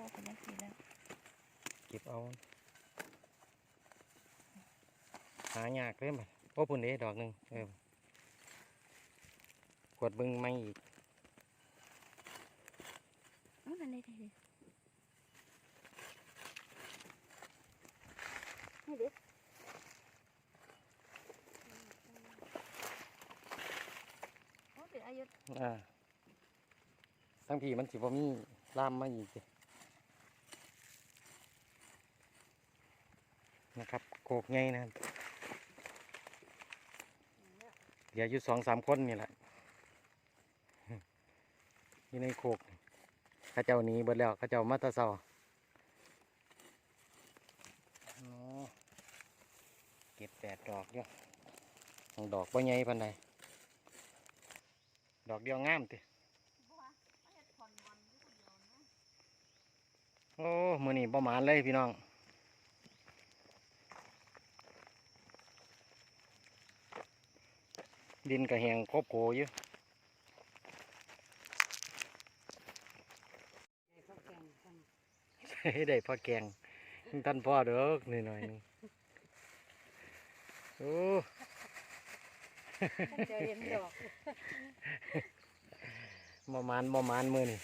อเป็นนักสีแล้วเก็บเอา หายากเลยมันโอ้ปุ่นเด้ดอกหนึ่งเออขวดเบึงไม่อีกอ๋อนั่นเลยเลยนี่เด็กโอ้เป็นอายุอ่าทั้งพี่มันสิบ่มีล่ามมาอีกเด้ นะครับโกกไงนะครับเดี๋ยวอยู่สองสามคนนี่แหละอยู่ในโคกเข้าเจ้าหนี้เบิดแล้วเข้าเจ้ามาแตะเซาอ๋อเก็บแปดดอกเดียวของดอกบ่ใหญ่ปานใดดอกเดียวงามติโอ้มือนี่ประมาณเลยพี่น้อง ดินกระแหงครบโขอยู่ได้พ่อแกงท่านพ่อเด้อหน่อยหน่อยหนึงโอ้เจอเห็นดอกประมาณประมาณมือนี่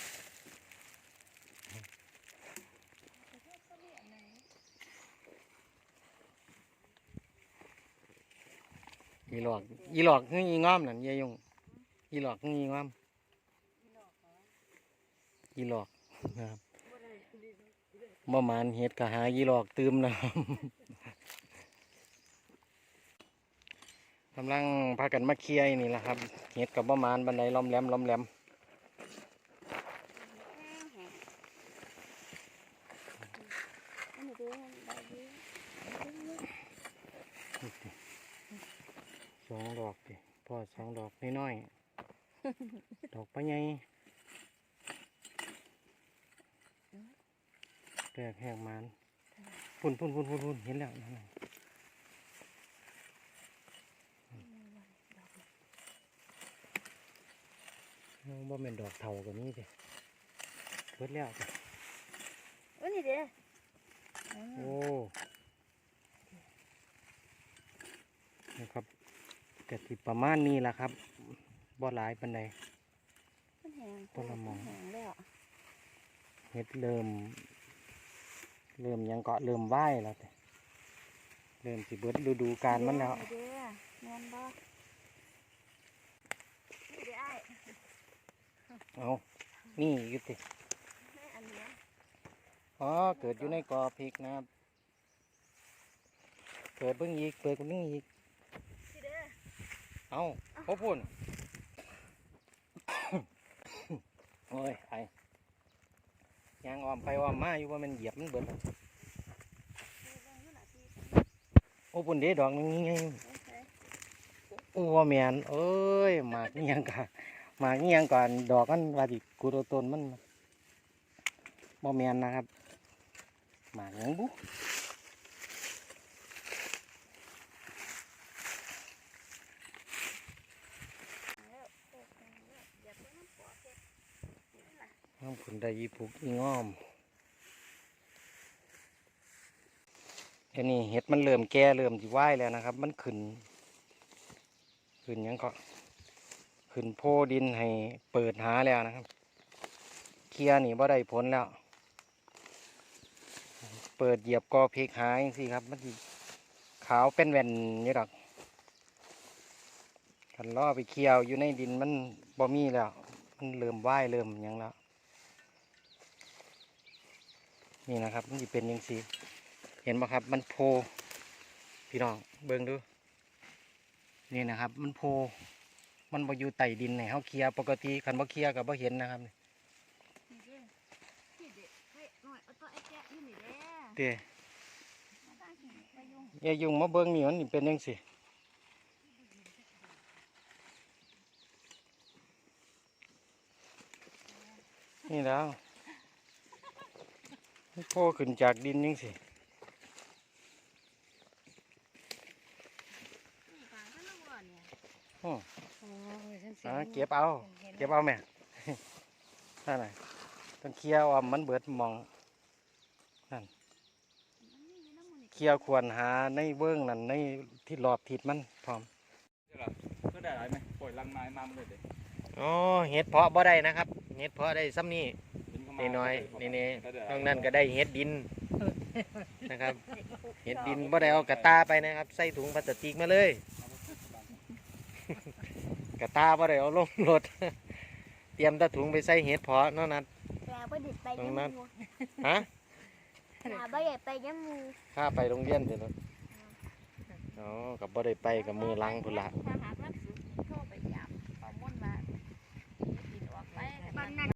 อีหลอกอีหลอกคืออีง้อมนั่นยายยงอีหลอกคืออีง้อมอีหลอกนะครับประมาณเห็ดกะหาอีหลอกตืมนะครับกำลังพากันมาเคลียร์นี่แหละครับเห็ดกับประมาณบันไดล้อมแหลมล้อมแหลมอันนี้เด้ อได้ดีสองดอกดิพ่อสองดอกน้อยๆ ดอกปะไงแตกแหกมันพุ่นพุ่นพุ่นพุ่นพุ่นเห็นแล้วนั่นน่ะเอาบ่แม่นดอกเถากับนี้สิเบิดแล้วสิอันนี้เด้อโอ้นะครับ กติประมาณนี้แหละครับบ่หลายปันใด มันแห้งคนละหม้อแห้งแล้วเฮ็ดเริ่ม เริ่มหยังเกาะเริ่มไหว้แล้วแต่เริ่มสิเบิดฤดูกาลมันแล้วเด้อแม่นบ่นี่เด้ออ้ายเอานี่อยุติแม่อันเนี้ยอ๋อเกิดอยู่ในกอพริกนะครับ เกิดเบิ่งอีกเปิดเบิ่งอีกนี่เด้อ เอาพบพุ่นโอ้ยไอยางออมไปออมมาอยู่ว่ามันเหยียบมันเบิ่งโอ้ปุ่นเด้ดอกนึงนี่ไงโอเคโอ้แมนเอ้ยหมากนี่ยังกันหมากนี่ยังก่อนดอกมันว่าดิกูโดตนมันบ่แมนนะครับหมากยังบุ แล้วโอ้โหอย่าเพิ่งน้ำปอกเฮ็ดนี่้องขุนได้ยีผูกอีง้อมเดี๋ยวนี้เห็ดมันเริ่มแก่เริ่มสิไหวแล้วนะครับ มันขึ้น ขึ้นยังก็ขึ้นโพดินให้เปิดหาแล้วนะครับ เคลียร์นี่บ่ได้ผลแล้ว เปิดเหยียบกอเพกหาจังสิครับ มันขาวเป็นแว่นนี่ดอกคันล่อไปเคี่ยวอยู่ในดินมันบ่มีแล้ว มันเริ่มไหวเริ่มยังแล้ว นี่นะครับมันจะเป็นยังสีเห็นไหมครับ มันโพพี่น้องเบิ่งดู นี่นะครับ มันโพมันบ่อยู่ใต้ดินเนี่ยเขาเคลียปกติคันบ่เคลียกับบ่เห็นนะครับเด้ยหน่อยเอาตัวไอ้แกะยายุงมาเบิ่งนี่มันเป็นยังสินี่แล้ว พ่อขึ้นจากดินยังสิโอ้อ่เก็บเอา เก็บเอาแม่นั่นไงต้องเคลียร์ว่มันเบิดมอง นั่น เคลียร์ควรหาในเบื้องนั่นในที่รอบทิศมันพร้อมเพื่อได้หลไหมปล่อยลังไม้มาเลยเด็กโอเห็ดเพาะบ่ได้นะครับ เห็ดเพาะได้ซ้ำนี่ นี่น้อยนี่นี่นอกนั้นก็ได้เห็ดดินนะครับเห็ดดินบ่ได้เอากระตาไปนะครับ ใส่ถุงพลาสติกมาเลย กระตาบ่ได้เอาลงรถ เตรียมแตะถุงไปใส่เห็ดเพาะเนั่นนัด ลาบ่ได้ไปตรงยังนั้นมูฮะลาบ่ได้ไปยังมูข้าไปโรงเรียนเดี๋ยวนะอ๋อกับบ่ได้ไปกับมือลังพุ่นละ ถ้าหากมันสุดโทรไปยามเอามุ่นมากินออกไป ตอนนั้น